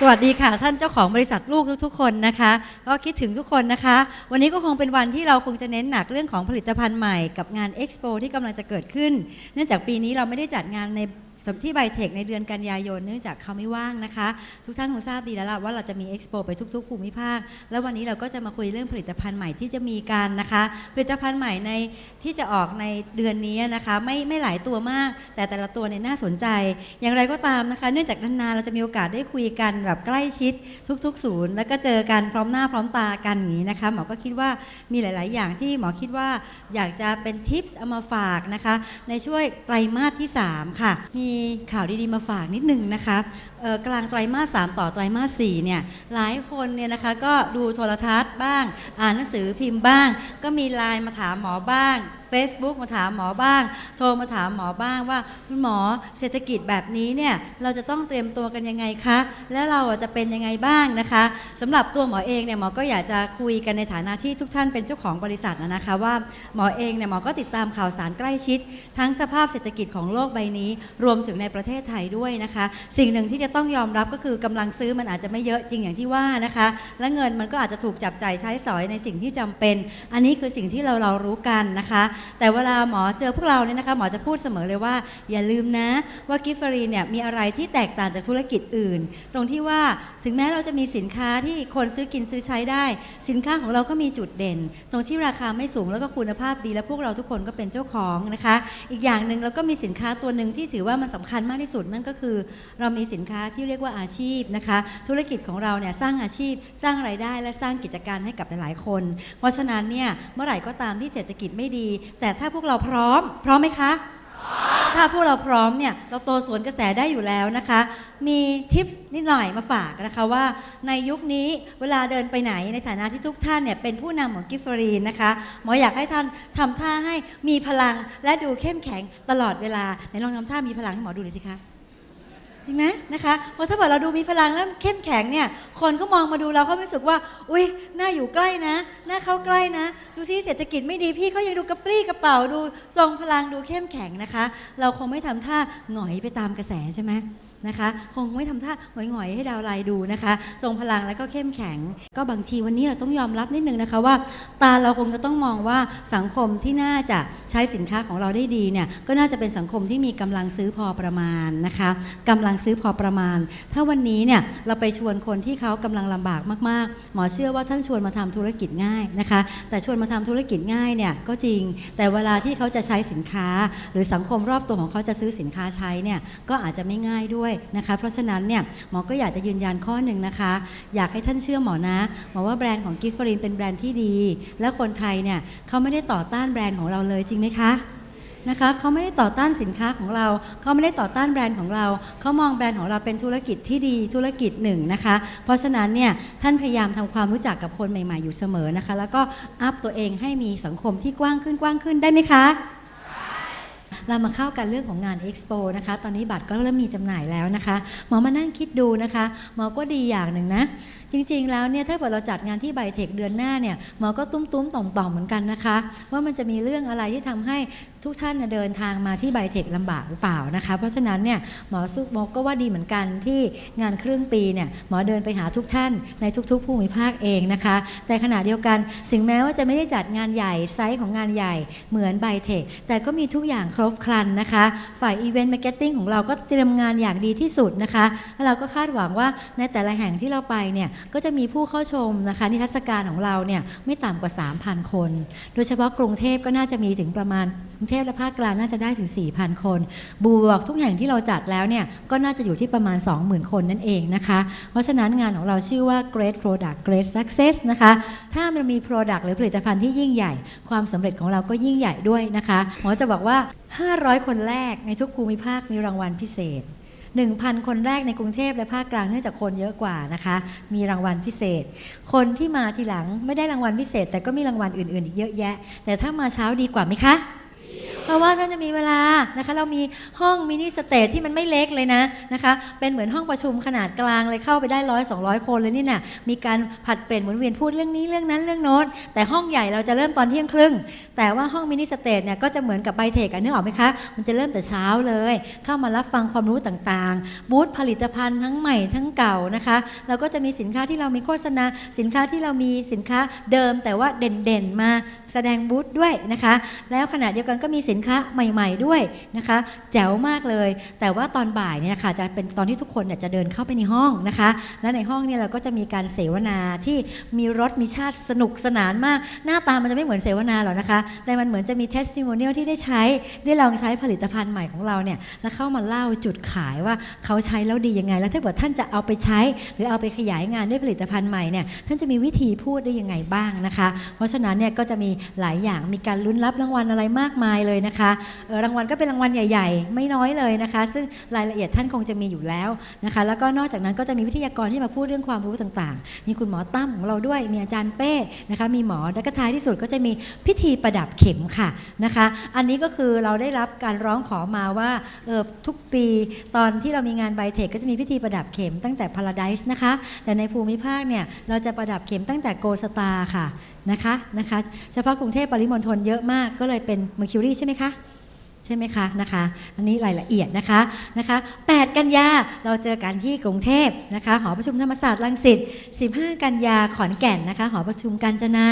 สวัสดีค่ะ ท่านเจ้าของบริษัทลูกทุกๆคนนะคะ ก็คิดถึงทุกคนนะคะ วันนี้ก็คงเป็นวันที่เราคงจะเน้นหนักเรื่องของผลิตภัณฑ์ใหม่กับงานเอ็กซ์โปที่กำลังจะเกิดขึ้น เนื่องจากปีนี้เราไม่ได้จัดงานใน ที่ไบเทคในเดือนกันยายนเนื่องจากเขาไม่ว่างนะคะ ทุกท่านคงทราบดีแล้วล่ะว่าเราจะมีเอ็กซ์โปไปทุกๆภูมิภาค แล้ววันนี้เราก็จะมาคุยเรื่องผลิตภัณฑ์ใหม่ที่จะมีการนะคะ ผลิตภัณฑ์ใหม่ในที่จะออกในเดือนนี้นะคะ ไม่ไม่หลายตัวมาก แต่แต่ละตัวเนี่ยน่าสนใจ อย่างไรก็ตามนะคะ เนื่องจากนานๆเราจะมีโอกาสได้คุยกันแบบใกล้ชิดทุก ๆ ศูนย์ แล้วก็เจอกันพร้อมหน้าพร้อมตากันอย่างนี้นะคะหมอก็คิดว่ามีหลาย ๆ อย่างที่หมอคิดว่าอยากจะเป็นทิปส์เอามาฝากนะคะ ในช่วยไตรมาสที่ 3 ค่ะมีข่าวดีๆมาฝากนิดนึงนะคะกลางไตรมาส 3 ต่อไตรมาส 4 เนี่ย หลายคนเนี่ยนะคะก็ดูโทรทัศน์บ้าง อ่านหนังสือพิมพ์บ้าง ก็มีไลน์มาถามหมอบ้าง Facebook มาถามหมอบ้าง โทรมาถามหมอบ้างว่าคุณหมอเศรษฐกิจแบบนี้เนี่ยเราจะต้องเตรียมตัวกันยังไงคะ และเราจะเป็นยังไงบ้างนะคะสำหรับตัวหมอเองเนี่ยหมอก็อยากจะคุยกันในฐานะที่ทุกท่านเป็นเจ้าของบริษัทนะคะว่าหมอเองเนี่ยหมอก็ติดตามข่าวสารใกล้ชิด ทั้งสภาพเศรษฐกิจของโลกใบนี้ รวมถึงในประเทศไทยด้วยนะคะ สิ่งหนึ่งที่จะต้องยอมรับก็คือกำลังซื้อมันอาจจะไม่เยอะจริงอย่างที่ว่านะคะ และเงินมันก็อาจจะถูกจับจ่ายใช้สอยในสิ่งที่จำเป็น อันนี้คือสิ่งที่เราเรารู้กันนะคะแต่เวลาหมอเจอพวกเราเนี่ยนะคะหมอจะพูดเสมอเลยว่า อย่าลืมนะว่ากิฟฟรีเนี่ยมีอะไรที่แตกต่างจากธุรกิจอื่น ตรงที่ว่าถึงแม้เราจะมีสินค้าที่คนซื้อกินซื้อใช้ได้ สินค้าของเราก็มีจุดเด่น ตรงที่ราคาไม่สูงแล้วก็คุณภาพดี และพวกเราทุกคนก็เป็นเจ้าของนะคะ อีกอย่างหนึ่งเราก็มีสินค้าตัวหนึ่งที่ถือว่ามันสำคัญมากที่สุดนั่นก็คือ เรามีสินค้าที่เรียกว่าอาชีพนะคะ ธุรกิจของเราเนี่ยสร้างอาชีพสร้างไรายได้ และสร้างกิจการให้กับหลายๆคน เพราะฉะนั้นเนี่ยเมื่อไหร่ก็ตามที่เศรษฐกิจไม่ดีแต่ถ้าพวกเราพร้อม พร้อมไหมคะ ถ้าพวกเราพร้อมเนี่ย เราโตสวนกระแสได้อยู่แล้วนะคะ มีทิปนิดหน่อยมาฝากนะคะว่าในยุคนี้เวลาเดินไปไหนในฐานะที่ทุกท่านเนี่ยเป็นผู้นำของกิฟฟรีนนะคะหมออยากให้ท่านทำท่าให้มีพลังและดูเข้มแข็งตลอดเวลาไหนลองทำท่ามีพลังให้หมอดูหน่อยสิคะ จริงไหมนะคะเพราะถ้าเกิดเราดูมีพลังแล้วเข้มแข็งเนี่ยคนก็มองมาดูเราเขาไม่รู้สึกว่า อุ้ยหน้าอยู่ใกล้นะหน้าเข้าใกล้นะ ดูซิเศรษฐกิจไม่ดีพี่เขายังดูกระปรี้กระเป๋าดูทรงพลังดูเข้มแข็งนะคะ เราคงไม่ทำท่าหงอยไปตามกระแสใช่ไหม นะคะ คงไม่ทำท่าหงอยๆให้ดาวไลดูนะคะ ทรงพลังแล้วก็เข้มแข็ง ก็บางทีวันนี้เราต้องยอมรับนิดนึงนะคะว่า ตาเราคงจะต้องมองว่าสังคมที่น่าจะใช้สินค้าของเราได้ดีเนี่ยก็น่าจะเป็นสังคมที่มีกำลังซื้อพอประมาณนะคะกำลังซื้อพอประมาณ ถ้าวันนี้เนี่ยเราไปชวนคนที่เขากำลังลำบากมากๆ หมอเชื่อว่าท่านชวนมาทำธุรกิจง่ายนะคะ แต่ชวนมาทำธุรกิจง่ายเนี่ยก็จริง แต่เวลาที่เขาจะใช้สินค้า หรือสังคมรอบตัวของเขาจะซื้อสินค้าใช้เนี่ยก็อาจจะไม่ง่ายด้วยนะคะ เพราะฉะนั้นเนี่ยหมอก็อยากจะยืนยันข้อหนึ่งนะคะ อยากให้ท่านเชื่อหมอนะหมอว่าแบรนด์ของกิฟฟรินเป็นแบรนด์ที่ดี และคนไทยเนี่ยเขาไม่ได้ต่อต้านแบรนด์ของเราเลยจริงไหมคะนะคะเขาไม่ได้ต่อต้านสินค้าของเรา เขาไม่ได้ต่อต้านแบรนด์ของเรา เขามองแบรนด์ของเราเป็นธุรกิจที่ดีธุรกิจหนึ่งนะคะ เพราะฉะนั้นเนี่ยท่านพยายามทำความรู้จักกับคนใหม่ๆอยู่เสมอนะคะ แล้วก็อัพตัวเองให้มีสังคมที่กว้างขึ้นกว้างขึ้นได้ไหมคะ เรามาเข้ากันเรื่องของงานเอ็กซ์โปนะคะ ตอนนี้บัตรก็เริ่มมีจำหน่ายแล้วนะคะหมอมานั่งคิดดูนะคะหมอก็ดีอย่างหนึ่งนะ จริงๆ แล้วเนี่ยถ้าเกิดเราจัดงานที่ไบเทคเดือนหน้าเนี่ยหมอก็ตุ้มๆต่อมๆเหมือนกันนะคะ ว่ามันจะมีเรื่องอะไรที่ทำให้ ทุกท่านเดินทางมาที่ไบเทคลำบากหรือเปล่านะคะ เพราะฉะนั้นเนี่ยหมอซุกมก็ว่าดีเหมือนกันที่งานครึ่งปีเนี่ยหมอเดินไปหาทุกท่านในทุกๆภูมิภาคเองนะคะ แต่ขณะเดียวกันถึงแม้ว่าจะไม่ได้จัดงานใหญ่ไซส์ของงานใหญ่เหมือนไบเทคแต่ก็มีทุกอย่างครบครันนะคะ ฝ่ายอีเวนต์มาร์เก็ตติ้งของเราก็เตรียมงานอย่างดีที่สุดนะคะแล้วเราก็คาดหวังว่าในแต่ละแห่งที่เราไปเนี่ยก็จะมีผู้เข้าชมนะคะ นิทรรศการของเราเนี่ยไม่ต่ำกว่า 3,000 คน โดยเฉพาะกรุงเทพก็น่าจะมีถึงประมาณกรุงเทพพและภาคกลางน่าจะได้ถึง 4,000 คน บวกทุกแห่งที่เราจัดแล้วเนี่ยก็น่าจะอยู่ที่ประมาณ 20,000 คนนั่นเองนะคะ เพราะฉะนั้นงานของเราชื่อว่า Great Product Great Success นะคะ ถ้ามันมี Product หรือผลิตภัณฑ์ที่ยิ่งใหญ่ ความสำเร็จของเราก็ยิ่งใหญ่ด้วยนะคะหมอจะบอกว่า 500 คนแรกในทุกภูมิภาคมีรางวัลพิเศษ1,000 คนแรกในกรุงเทพและภาคกลางเนื่องจากคนเยอะกว่านะคะ มีรางวัลพิเศษ คนที่มาทีหลังไม่ได้รางวัลพิเศษ แต่ก็มีรางวัลอื่นๆ อีกเยอะแยะ แต่ถ้ามาเช้าดีกว่าไหมคะ เพราะว่าท่านจะมีเวลานะคะ เรามีห้องมินิสเตจที่มันไม่เล็กเลยนะนะคะ เป็นเหมือนห้องประชุมขนาดกลางเลยเข้าไปได้ร้อยสองร้อยคนเลยนี่น่ะมีการผัดเปลี่ยนหมุนเวียนพูดเรื่องนี้เรื่องนั้นเรื่องโน้นแต่ห้องใหญ่เราจะเริ่มตอนเที่ยงครึ่ง แต่ว่าห้องมินิสเตจเนี่ยก็จะเหมือนกับไบเทคอะนึกออกไหมคะ มันจะเริ่มแต่เช้าเลย เข้ามารับฟังความรู้ต่างๆ บูธผลิตภัณฑ์ทั้งใหม่ทั้งเก่านะคะเราก็จะมีสินค้าที่เรามีโฆษณา สินค้าที่เรามีสินค้าเดิมแต่ว่าเด่นๆมาแสดงบูธด้วยนะคะ แล้วขณะเดียวกันก็มีสินค้าใหม่ ๆด้วยนะคะ แจ๋วมากเลย แต่ว่าตอนบ่ายเนี่ยนะคะจะเป็นตอนที่ทุกคนเนี่ยจะเดินเข้าไปในห้องนะคะ และในห้องเนี่ยเราก็จะมีการเสวนาที่มีรสมีชาติสนุกสนานมาก หน้าตามันจะไม่เหมือนเสวนาหรอกนะคะ แต่มันเหมือนจะมีเทสติโมเนียลที่ได้ใช้ได้ลองใช้ผลิตภัณฑ์ใหม่ของเราเนี่ยแล้วเข้ามาเล่าจุดขายว่าเขาใช้แล้วดียังไง แล้วถ้าเกิดท่านจะเอาไปใช้ หรือเอาไปขยายงานด้วยผลิตภัณฑ์ใหม่เนี่ยท่านจะมีวิธีพูดได้ยังไงบ้างนะคะ เพราะฉะนั้นเนี่ยก็จะมีหลายอย่างมีการลุ้นรับรางวัลอะไรมากมายเลยนะคะรางวัลก็เป็นรางวัลใหญ่ ๆ ไม่น้อยเลยนะคะ ซึ่งรายละเอียดท่านคงจะมีอยู่แล้วนะคะ แล้วก็นอกจากนั้นก็จะมีวิทยากรที่มาพูดเรื่องความรู้ต่างๆ มีคุณหมอตั้มของเราด้วยมีอาจารย์เป้นะคะมีหมอแล้วก็ท้ายที่สุดก็จะมีพิธีประดับเข็มค่ะนะคะ อันนี้ก็คือเราได้รับการร้องขอมาว่าเออทุกปีตอนที่เรามีงานไบเทคก็จะมีพิธีประดับเข็มตั้งแต่พาราไดส์นะคะ แต่ในภูมิภาคเนี่ยเราจะประดับเข็มตั้งแต่โกสตาค่ะ นะคะนะคะ เฉพาะกรุงเทพปริมณฑลเยอะมากก็เลยเป็น Mercury ใช่ไหมคะ ใช่ไหมคะนะคะ อันนี้รายละเอียดนะคะนะคะ8กันยาเราเจอกันที่กรุงเทพนะคะหอประชุมธรรมศาสตร์รังสิต15 กันยาขอนแก่นนะคะหอประชุมกาญจนา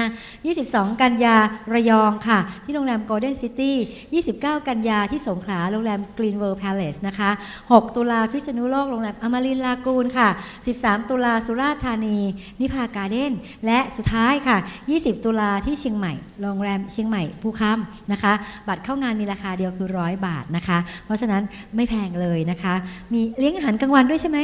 22 กันยาระยองค่ะ ที่โรงแรม Golden City 29 กันยาที่สงขลาโรงแรม Green World Palace นะคะ 6 ตุลาพิษณุโลกโรงแรมอมรินลากูนค่ะ 13 ตุลาสุราษฎร์ธานี นิพาการ์เด้นและสุดท้ายค่ะ 20 ตุลาที่เชียงใหม่โรงแรมเชียงใหม่ภูคำนะคะ บัตรเข้างานมีราคาเดียวคือคือร้อยบาทนะคะ เพราะฉะนั้นไม่แพงเลยนะคะ มีเลี้ยงอาหารกลางวันด้วยใช่ไหม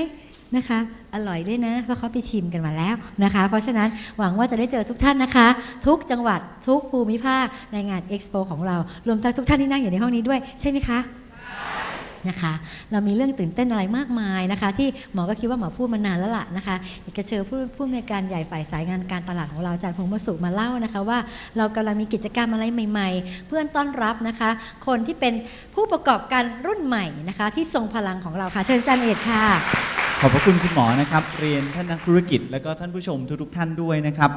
นะคะ อร่อยด้วยนะเพราะเขาไปชิมกันมาแล้วนะคะ เพราะฉะนั้นหวังว่าจะได้เจอทุกท่านนะคะ ทุกจังหวัดทุกภูมิภาคในงานเอ็กซ์โปของเรารวมทั้งทุกท่านที่นั่งอยู่ในห้องนี้ด้วยใช่ไหมคะ นะคะ เรามีเรื่องตื่นเต้นอะไรมากมายนะคะ ที่หมอก็คิดว่าหมอพูดมานานแล้วล่ะนะคะอยากจะเชิญผู้ผู้มีการใหญ่ฝ่ายสายงานการตลาดของเราอาจารย์พงษ์วสุมาเล่านะคะว่า เรากำลังมีกิจกรรมอะไรใหม่ ๆ เพื่อนต้อนรับนะคะ คนที่เป็นผู้ประกอบการรุ่นใหม่นะคะ ที่ทรงพลังของเราค่ะ เชิญอาจารย์เอกค่ะ ขอบพระคุณคุณหมอนะครับ เรียนท่านนักธุรกิจและก็ท่านผู้ชมทุกๆท่านด้วยนะครับ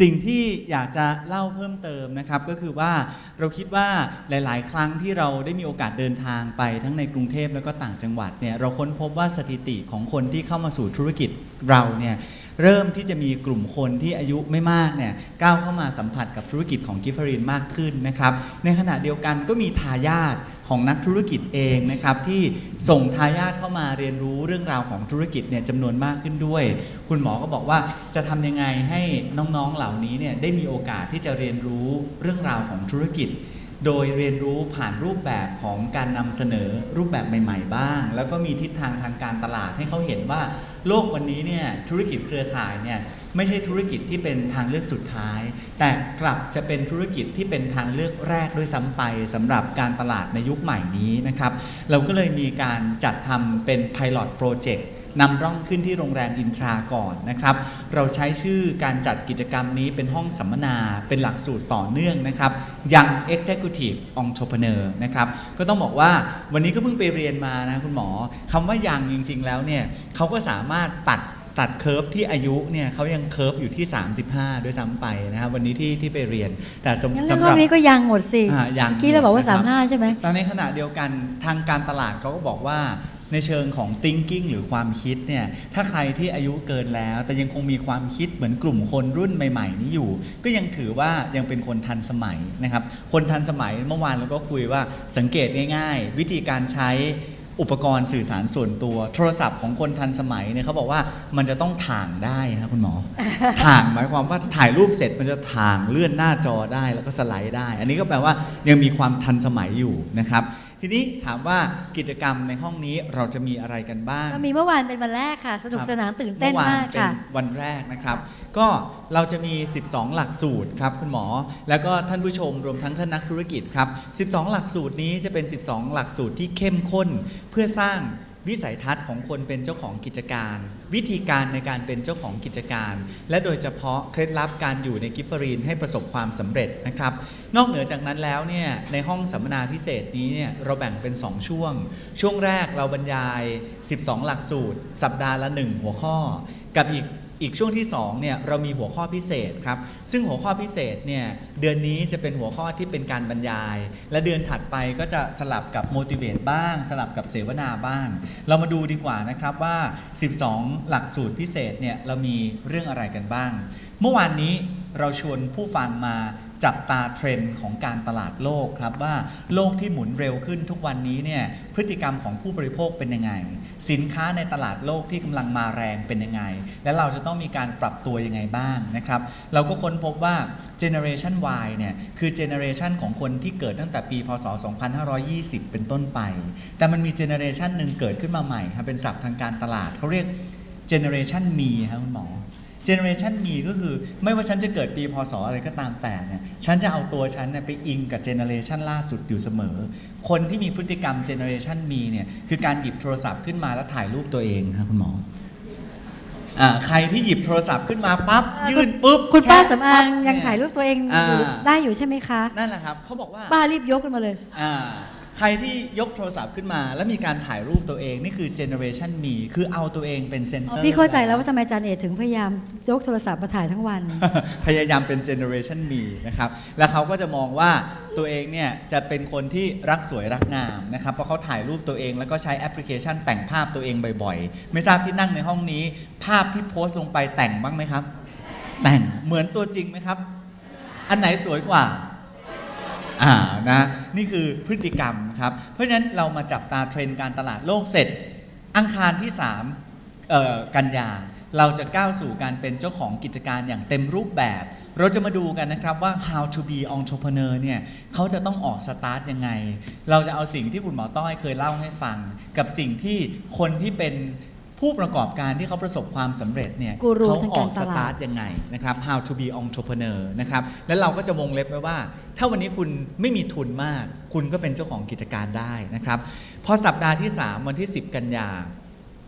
สิ่งที่อยากจะเล่าเพิ่มเติมนะครับ ก็คือว่าเราคิดว่าหลาย ๆ ครั้งที่เราได้มีโอกาสเดินทางไปทั้งในกรุงเทพแล้วก็ต่างจังหวัดเนี่ยเราค้นพบว่าสถิติของคนที่เข้ามาสู่ธุรกิจเราเนี่ยเริ่มที่จะมีกลุ่มคนที่อายุไม่มากเนี่ยก้าวเข้ามาสัมผัสกับธุรกิจของกิฟฟรินมากขึ้นนะครับในขณะเดียวกันก็มีทายาท ของนักธุรกิจเองนะครับที่ส่งทายาทเข้ามาเรียนรู้เรื่องราวของธุรกิจเนี่ยจำนวนมากขึ้นด้วย คุณหมอก็บอกว่าจะทำยังไงให้น้องๆเหล่านี้เนี่ยได้มีโอกาสที่จะเรียนรู้เรื่องราวของธุรกิจ โดยเรียนรู้ผ่านรูปแบบของการนำเสนอรูปแบบใหม่ ๆ บ้าง แล้วก็มีทิศทางทางการตลาดให้เขาเห็นว่า โลกวันนี้เนี่ยธุรกิจเครือข่ายเนี่ย ไม่ใช่ธุรกิจที่เป็นทางเลือกสุดท้าย แต่กลับจะเป็นธุรกิจที่เป็นทางเลือกแรกด้วยซ้ำไปสำหรับการตลาดในยุคใหม่นี้นะครับ เราก็เลยมีการจัดทำเป็น Pilot Project นำร่องขึ้นที่โรงแรมอินทราก่อนนะครับ เราใช้ชื่อการจัดกิจกรรมนี้เป็นห้องสัมมนา เป็นหลักสูตรต่อเนื่องนะครับ Young Executive Entrepreneur นะครับ ก็ต้องบอกว่าวันนี้ก็เพิ่งไปเรียนมานะคุณหมอคำว่ายังจริง ๆ แล้วเนี่ยเขาก็สามารถตัด ตัดเคอร์ฟที่อายุเนี่ยเขายังเคอร์ฟอยู่ที่ 35 ด้วยซ้ำไปนะครับวันนี้ที่ที่ไปเรียน แต่สำงั้นเรื่อสำงหห้รัอบงนี้ก็ยังหมดสิอ่ายังเมื่อกี้เราบอกว่า นะครับ35 ใช่ไหมแต่ในขณะเดียวกันทางการตลาดเขาก็บอกว่าในเชิงของ thinking หรือความคิดเนี่ยถ้าใครที่อายุเกินแล้ว แต่ยังคงมีความคิดเหมือนกลุ่มคนรุ่นใหม่ ๆ นี้อยู่ ก็ยังถือว่ายังเป็นคนทันสมัยนะครับ คนทันสมัยเมื่อวานเราก็คุยว่าสังเกตง่าย ๆ วิธีการใช้ อุปกรณ์สื่อสารส่วนตัว โทรศัพท์ของคนทันสมัยเนี่ยเขาบอกว่ามันจะต้องถ่างได้ครับคุณหมอ ถ่างหมายความว่าถ่ายรูปเสร็จมันจะถ่างเลื่อนหน้าจอได้แล้วก็สไลด์ได้ อันนี้ก็แปลว่ายังมีความทันสมัยอยู่นะครับ ทีนี้ถามว่ากิจกรรมในห้องนี้เราจะมีอะไรกันบ้างเรามีเมื่อวานเป็นวันแรกค่ะ สนุกสนานตื่นเต้นมื่อวมากเป็นค่ะ วันแรกนะครับ ก็เราจะมี 12 หลักสูตรครับคุณหมอ แล้วก็ท่านผู้ชมรวมทั้งท่านนักธุรกิจครับ 12 หลักสูตรนี้จะเป็น 12 หลักสูตรที่เข้มข้นเพื่อสร้าง วิสัยทัศน์ของคนเป็นเจ้าของกิจการ วิธีการในการเป็นเจ้าของกิจการ และโดยเฉพาะเคล็ดลับการอยู่ในกิฟเฟอรีนให้ประสบความสำเร็จนะครับ นอกเหนือจากนั้นแล้วเนี่ยในห้องสัมมนาพิเศษนี้เนี่ยเราแบ่งเป็น 2 ช่วง ช่วงแรกเราบรรยาย 12 หลักสูตร สัปดาห์ละ 1 หัวข้อ กับอีก อีกช่วงที่2เนี่ยเรามีหัวข้อพิเศษครับ ซึ่งหัวข้อพิเศษเนี่ยเดือนนี้จะเป็นหัวข้อที่เป็นการบรรยาย และเดือนถัดไปก็จะสลับกับ motivate บ้าง สลับกับเสวนาบ้าง เรามาดูดีกว่านะครับว่า 12 หลักสูตรพิเศษเนี่ยเรามีเรื่องอะไรกันบ้าง เมื่อวานนี้เราชวนผู้ฟังมา จับตาเทรนด์ของการตลาดโลกครับว่าโลกที่หมุนเร็วขึ้นทุกวันนี้เนี่ยพฤติกรรมของผู้บริโภคเป็นยังไง สินค้าในตลาดโลกที่กำลังมาแรงเป็นยังไง และเราจะต้องมีการปรับตัวยังไงบ้างนะครับเราก็ค้นพบว่า Generation Y เนี่ยคือ Generation ของคนที่เกิดตั้งแต่ปี พศ 2520 เป็นต้นไป แต่มันมี Generation หนึ่งเกิดขึ้นมาใหม่ครับเป็นศัพท์ทางการตลาดเขาเรียก Generation Me ครับคุณหมอ เจเนอเรชันมีก็คือไม่ว่าฉันจะเกิดปีพศอะไรก็ตามแต่เนี่ยฉันจะเอาตัวฉันเนี่ยไปอิงกับเจเนอเรชันล่าสุดอยู่เสมอ คนที่มีพฤติกรรมเจเนอเรชันมีเนี่ยคือการหยิบโทรศัพท์ขึ้นมาแล้วถ่ายรูปตัวเองครับคุณหมออ่าใครที่หยิบโทรศัพท์ขึ้นมาปั๊บเอ่อยื่นปุ๊บคุณป้าแชะสำอางปั๊บยังเนี่ถ่ายรูปตัวเองอ่าอยู่ได้อยู่ใช่ไหมคะนั่นแหละครับเขาบอกว่าป้ารีบยกขึ้นมาเลยอ่า ใครที่ยกโทรศัพท์ขึ้นมา แล้วมีการถ่ายรูปตัวเองนี่คือเจเนอเรชันมีคือเอาตัวเองเป็นเซนเตอ๋ออร์พี่เข้าใจแล้วว่าทำไมอาจารย์เอกถึงพยายามยกโทรศัพท์มาถ่ายทั้งวัน พยายามเป็นเจเนอเรชันมีนะครับแล้วเขาก็จะมองว่าตัวเองเนี่ยจะเป็นคนที่รักสวยรักงามนะครับเพราะเขาถ่ายรูปตัวเองแล้วก็ใช้แอปพลิเคชันแต่งภาพตัวเองบ่อยๆ ไม่ทราบที่นั่งในห้องนี้ ภาพที่โพสต์ลงไปแต่งบ้างไหมครับ แต่งเหมือนตัวจริงไหมครับ อันไหนสวยกว่า อ่านะนี่คือพฤติกรรมครับ เพราะฉะนั้นเรามาจับตาเทรนด์การตลาดโลกเสร็จ อังคารที่3กันยาเราจะก้าวสู่การเป็นเจ้าของกิจการอย่างเต็มรูปแบบ เราจะมาดูกันนะครับว่า how to be entrepreneur เนี่ยเขาจะต้องออกสตาร์ทยังไง เราจะเอาสิ่งที่คุณหมอต้อยเคยเล่าให้ฟัง กับสิ่งที่คนที่เป็น ผู้ประกอบการที่เขาประสบความสำเร็จเนี่ยกูรูเขาทางอการอกตสลาด ตาร์ทยังไงนะครับ how to be entrepreneur นะครับแล้วเราก็จะวงเล็บไว้ว่า ถ้าวันนี้คุณไม่มีทุนมาก คุณก็เป็นเจ้าของกิจการได้นะครับ พอสัปดาห์ที่ 3 วันที่ 10 กันยา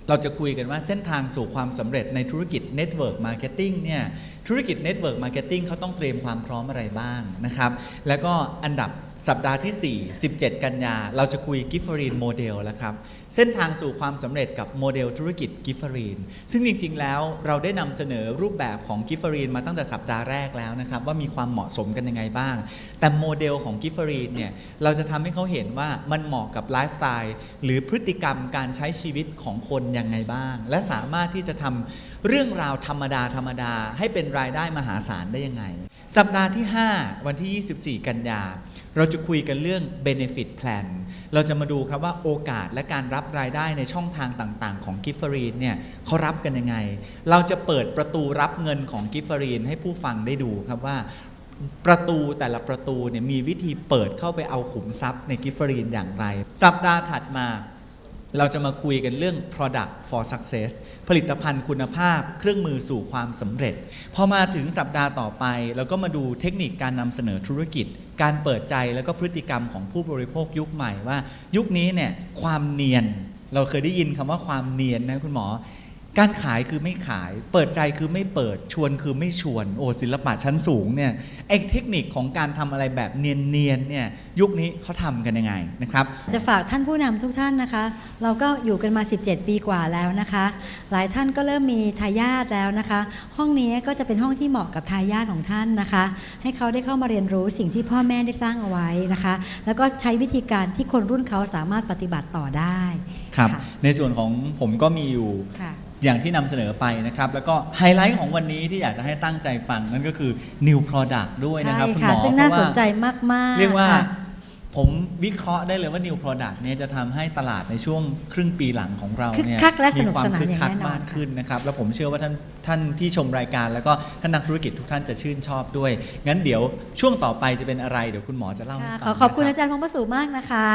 เราจะคุยกันว่าเส้นทางสู่ความสำเร็จในธุรกิจ Network Marketing เนี่ยธุรกิจ Network Marketing เขาต้องเตรียมความพร้อมอะไรบ้างนะครับ แล้วก็อันดับ สัปดาห์ที่ 4 17 กันยา เราจะคุยกิฟเฟอรีนโมเดลแล้วครับ เส้นทางสู่ความสำเร็จกับโมเดลธุรกิจกิฟเฟอรีน ซึ่งจริง ๆ แล้วเราได้นำเสนอรูปแบบของกิฟเฟอรีนมาตั้งแต่สัปดาห์แรกแล้วนะครับ ว่ามีความเหมาะสมกันยังไงบ้าง แต่โมเดลของกิฟเฟอรีนเนี่ย เราจะทำให้เขาเห็นว่ามันเหมาะกับไลฟ์สไตล์หรือพฤติกรรมการใช้ชีวิตของคนยังไงบ้าง และสามารถที่จะทำเรื่องราวธรรมดาธรรมดาให้เป็นรายได้มหาศาลได้ยังไง สัปดาห์ที่ 5 วันที่ 24 กันยา เราจะคุยกันเรื่อง benefit plan เราจะมาดูครับว่าโอกาสและการรับรายได้ในช่องทางต่างๆ ของกิฟเฟอรีนเนี่ยเขารับกันยังไง เราจะเปิดประตูรับเงินของกิฟเฟอรีนให้ผู้ฟังได้ดูครับว่าประตูแต่ละประตูเนี่ยมีวิธีเปิดเข้าไปเอาขุมทรัพย์ในกิฟเฟอรีนอย่างไร สัปดาห์ถัดมา เราจะมาคุยกันเรื่อง product for success ผลิตภัณฑ์คุณภาพเครื่องมือสู่ความสำเร็จ พอมาถึงสัปดาห์ต่อไป เราก็มาดูเทคนิคการนำเสนอธุรกิจ การเปิดใจแล้วก็พฤติกรรมของผู้บริโภคยุคใหม่ว่า ยุคนี้เนี่ยความเนียน เราเคยได้ยินคำว่าความเนียนนะคุณหมอ การขายคือไม่ขาย เปิดใจคือไม่เปิด ชวนคือไม่ชวน โอ้ศิลปะชั้นสูงเนี่ยไอ้เทคนิคของการทำอะไรแบบเนียนๆเนี่ยยุคนี้เขาทำกันยังไงนะครับ จะฝากท่านผู้นำทุกท่านนะคะ เราก็อยู่กันมา 17 ปีกว่าแล้วนะคะ หลายท่านก็เริ่มมีทายาทแล้วนะคะ ห้องนี้ก็จะเป็นห้องที่เหมาะกับทายาทของท่านนะคะ ให้เขาได้เข้ามาเรียนรู้สิ่งที่พ่อแม่ได้สร้างเอาไว้นะคะ แล้วก็ใช้วิธีการที่คนรุ่นเขาสามารถปฏิบัติต่อได้ครับค่ะในส่วนของผมก็มีอยู่ค่ะ อย่างที่นำเสนอไปนะครับ แล้วก็ไฮไลท์ของวันนี้ที่อยากจะให้ตั้งใจฟังนั่นก็คือ new product ด้วยนะครับใช่คุณหค่ะมอซึ่งน่าเพสระนว่ใจมาก ๆ เรียกว่าค่ะผมวิเคราะห์ได้เลยว่า new product เนี่ยจะทำให้ตลาดในช่วงครึ่งปีหลังของเราเนี่ยคึกคักและสมีนุกความสนานคึกอย่างคักแน่นอนมากขึ้นนะครับ แล้วผมเชื่อว่าท่านท่านที่ชมรายการ แล้วก็ท่านนักธุรกิจทุกท่านจะชื่นชอบด้วย งั้นเดี๋ยวช่วงต่อไปจะเป็นอะไร เดี๋ยวคุณหมอจะเล่าให้ค่ะฟังขอขอบคุณนะอาจารย์พงศ์ประสูมากนะคะ